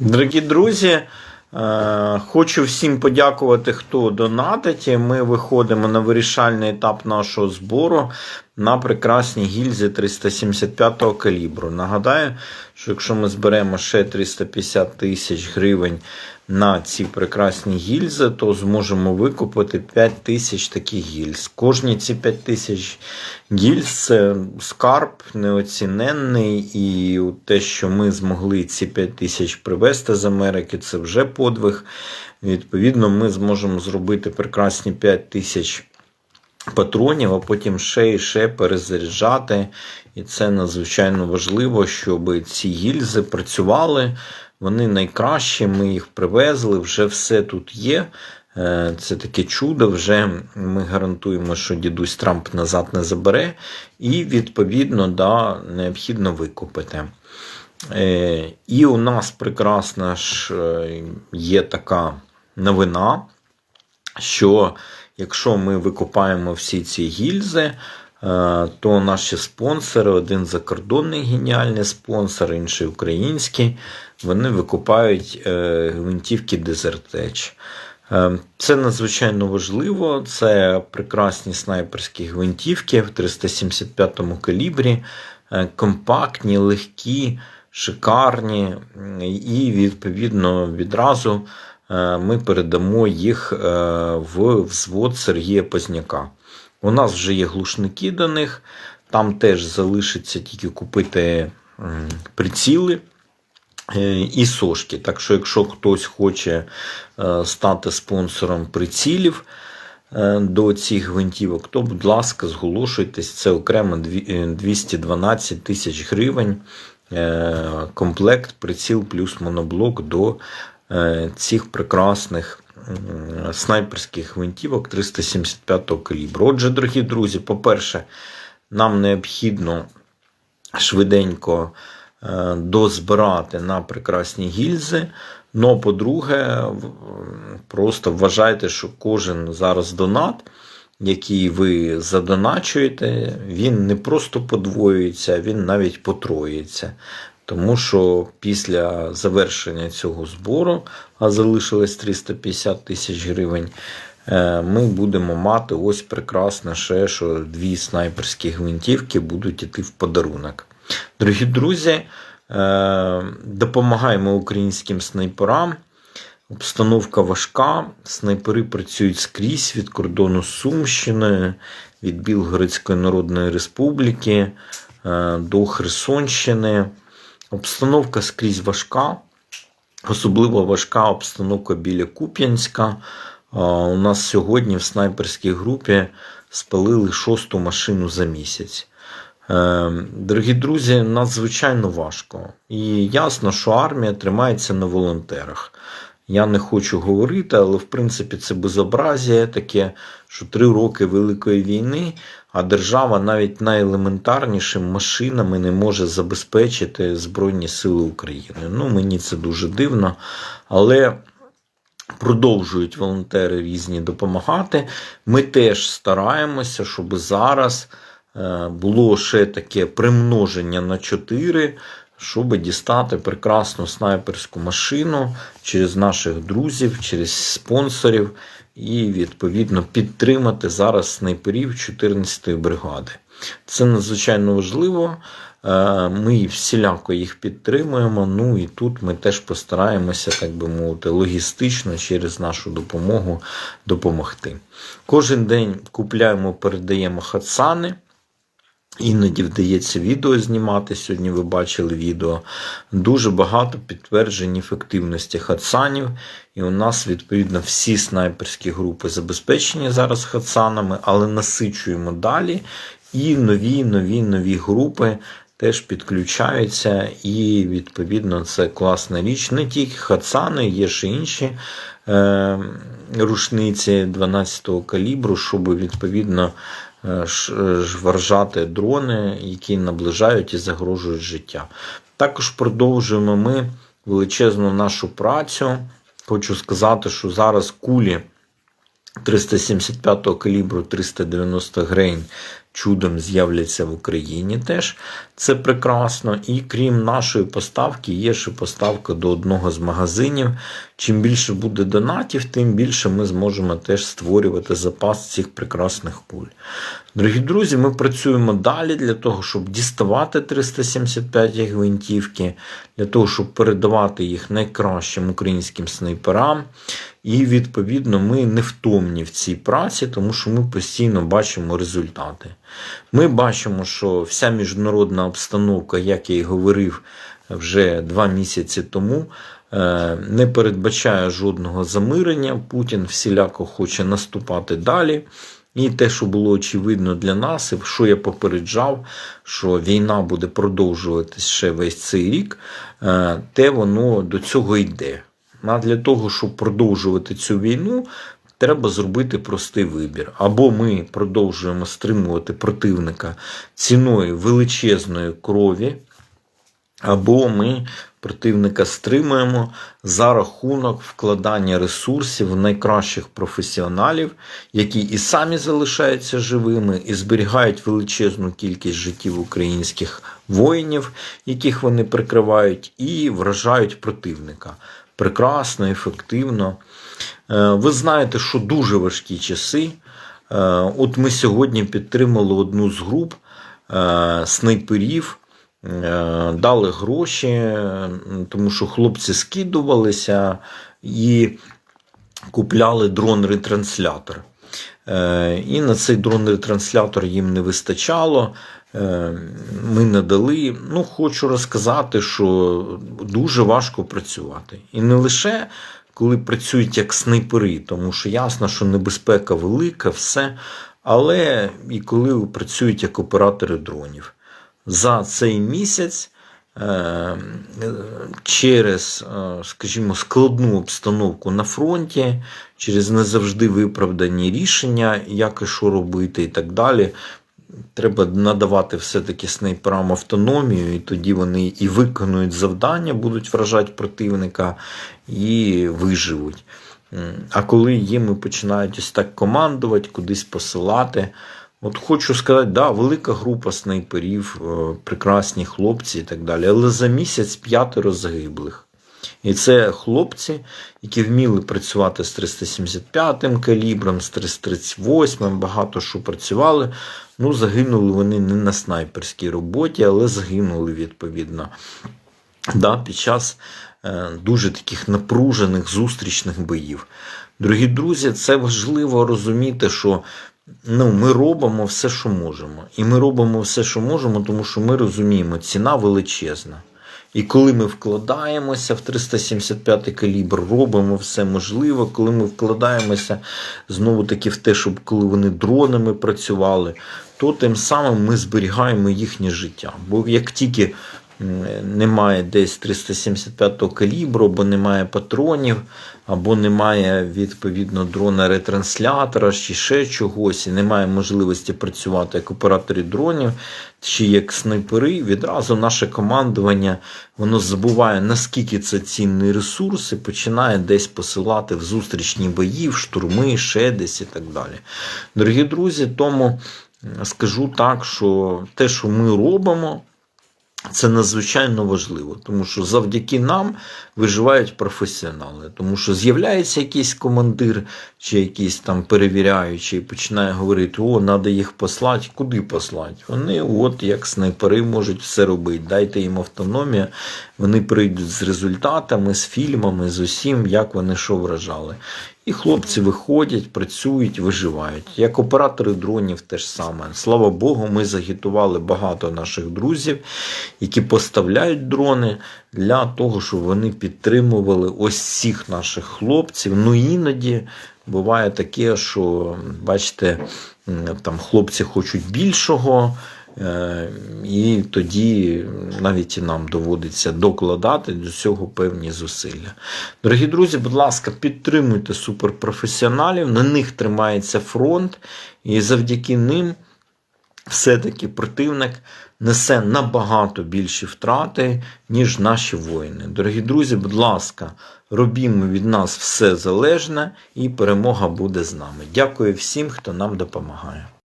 Дорогі друзі, е, хочу всім подякувати, хто донатить. Ми виходимо на вирішальний етап нашого збору на прекрасні гільзи 375 калібру. Нагадаю, що якщо ми зберемо ще 350 тисяч гривень на ці прекрасні гільзи, то зможемо викупити 5 тисяч таких гільз. Кожні ці 5 тисяч гільз це скарб неоціненний, і те, що ми змогли ці 5 тисяч привезти з Америки, це вже подвиг. Відповідно, ми зможемо зробити прекрасні 5 тисяч патронів, а потім ще і ще перезаряджати. І це надзвичайно важливо, щоб ці гільзи працювали. Вони найкращі, ми їх привезли, вже все тут є. Е, Це таке чудо. Вже ми гарантуємо, що дідусь Трамп назад не забере, і, відповідно, да, необхідно викупити. Е, І у нас прекрасна ж е, є така новина, що якщо ми викупаємо всі ці гільзи, е, то наші спонсори, один закордонний геніальний спонсор, інший український, вони викупають е, гвинтівки Desert Це надзвичайно важливо. Це прекрасні снайперські гвинтівки в 375 калібрі, е, компактні, легкі, шикарні, і, відповідно, відразу ми передамо їх в взвод Сергія Позняка. У нас вже є глушники до них, там теж залишиться тільки купити приціли. Е, і сошки. Так що, якщо хтось хоче е, стати спонсором прицілів е, до цих гвинтівок, то, будь ласка, зголошуйтесь, це окремо 212 тисяч гривень. Комплект, приціл плюс моноблок до цих прекрасних снайперських гвинтівок 375 калібру. Отже, дорогі друзі, по-перше, нам необхідно швиденько. Е, дозбирати на прекрасні гільзи. Ну, по-друге, просто вважайте, що кожен зараз донат, який ви задоначуєте, він не просто подвоюється, він навіть потроюється. Тому що після завершення цього збору, а залишилось 350 тисяч гривень, е, ми будемо мати ось прекрасне ще, що дві снайперські гвинтівки будуть йти в подарунок. Дорогі друзі, е, допомагаємо українським снайперам. Обстановка важка. Снайпери працюють скрізь від кордону з Сумщиною, від Білгородської Народної Республіки е, до Херсонщини. Обстановка скрізь важка. Особливо важка обстановка біля Куп'янська. Е, у нас сьогодні в снайперській групі спалили шосту машину за місяць. Ем, дорогі друзі, надзвичайно важко. І ясно, що армія тримається на волонтерах. Я не хочу говорити, але в принципі це безобразія таке, що три роки Великої війни, а держава навіть найелементарнішими машинами не може забезпечити Збройні Сили України. Ну, мені це дуже дивно. Але продовжують волонтери різні допомагати. Ми теж стараємося, щоб зараз. Е, було ще таке примноження на 4, щоб дістати прекрасну снайперську машину через наших друзів, через спонсорів і, відповідно, підтримати зараз снайперів 14-ї бригади. Це надзвичайно важливо. Е, ми всіляко їх підтримуємо. Ну і тут ми теж постараємося, так би мовити, логістично через нашу допомогу допомогти. Кожен день купляємо, передаємо хатсани. Іноді вдається відео знімати. Сьогодні ви бачили відео. Дуже багато підтверджень ефективності хатсанів. І у нас, відповідно, всі снайперські групи забезпечені зараз хатсанами, але насичуємо далі. І нові, нові, нові групи теж підключаються. І, відповідно, це класна річ. Не тільки хатсани, є ще інші е, рушниці 12-го калібру, щоб відповідно. Е, жваржати дрони, які наближають і загрожують життя. Також продовжуємо ми величезну нашу працю. Хочу сказати, що зараз кулі 375 калібру 390 грейн чудом з'являться в Україні теж. Це прекрасно. І крім нашої поставки, є ще поставка до одного з магазинів. Чим більше буде донатів, тим більше ми зможемо теж створювати запас цих прекрасних куль. Дорогі друзі, ми працюємо далі для того, щоб діставати 375 гвинтівки, для того, щоб передавати їх найкращим українським снайперам. І, відповідно, ми не втомні в цій праці, тому що ми постійно бачимо результати. Ми бачимо, що вся міжнародна обстановка, як я і говорив вже два місяці тому, е, не передбачає жодного замирення. Путін всіляко хоче наступати далі. І те, що було очевидно для нас, і що я попереджав, що війна буде продовжуватись ще весь цей рік, е, те воно до цього йде. А для того, щоб продовжувати цю війну, треба зробити простий вибір. Або ми продовжуємо стримувати противника ціною величезної крові, або ми противника стримуємо за рахунок вкладання ресурсів найкращих професіоналів, які і самі залишаються живими, і зберігають величезну кількість життів українських воїнів, яких вони прикривають, і вражають противника. Прекрасно, ефективно. Е, ви знаєте, що дуже важкі часи. Е, от ми сьогодні підтримали одну з груп е, снайперів. Дали гроші, тому що хлопці скидувалися і купляли дрон-ретранслятор. І на цей дрон-ретранслятор їм не вистачало. Ми надали. Ну, хочу розказати, що дуже важко працювати. І не лише коли працюють як снайпери, тому що ясно, що небезпека велика, все. Але і коли працюють як оператори дронів. За цей місяць е, через, е, скажімо, складну обстановку на фронті, через не завжди виправдані рішення, як і що робити, і так далі. Треба надавати все-таки снайперам автономію, і тоді вони і виконують завдання, будуть вражати противника, і виживуть. А коли їми починають ось так командувати, кудись посилати. От хочу сказати, да, велика група снайперів, е, прекрасні хлопці і так далі. Але за місяць п'ятеро загиблих. І це хлопці, які вміли працювати з 375 калібром, з 338-м, багато що працювали. Ну, загинули вони не на снайперській роботі, але загинули відповідно. Да, Під час е, дуже таких напружених зустрічних боїв. Дорогі друзі, це важливо розуміти, що ну, ми робимо все, що можемо. І ми робимо все, що можемо, тому що ми розуміємо, ціна величезна. І коли ми вкладаємося в 375 калібр, робимо все можливе, коли ми вкладаємося знову таки в те, щоб коли вони дронами працювали, то тим самим ми зберігаємо їхнє життя. Бо як тільки немає десь 375-го калібру, або немає патронів, або немає відповідно дрона ретранслятора, чи ще чогось, і немає можливості працювати як операторі дронів, чи як снайпери, відразу наше командування воно забуває, наскільки це цінний ресурс, і починає десь посилати в зустрічні бої, в штурми, ще десь і так далі. Дорогі друзі, тому скажу так, що те, що ми робимо. Це надзвичайно важливо, тому що завдяки нам виживають професіонали. Тому що з'являється якийсь командир чи якийсь там перевіряючий, починає говорити: о, треба їх послати. Куди послати? Вони, от як снайпери, можуть все робити. Дайте їм автономію, вони прийдуть з результатами, з фільмами, з усім, як вони що вражали. І хлопці виходять, працюють, виживають. Як оператори дронів теж саме. Слава Богу, ми загітували багато наших друзів, які поставляють дрони для того, щоб вони підтримували ось всіх наших хлопців. Ну іноді буває таке, що, бачите, там хлопці хочуть більшого. Е, і тоді навіть і нам доводиться докладати до цього певні зусилля. Дорогі друзі, будь ласка, підтримуйте суперпрофесіоналів, на них тримається фронт, і завдяки ним все-таки противник несе набагато більші втрати, ніж наші воїни. Дорогі друзі, будь ласка, робімо від нас все залежне, і перемога буде з нами. Дякую всім, хто нам допомагає.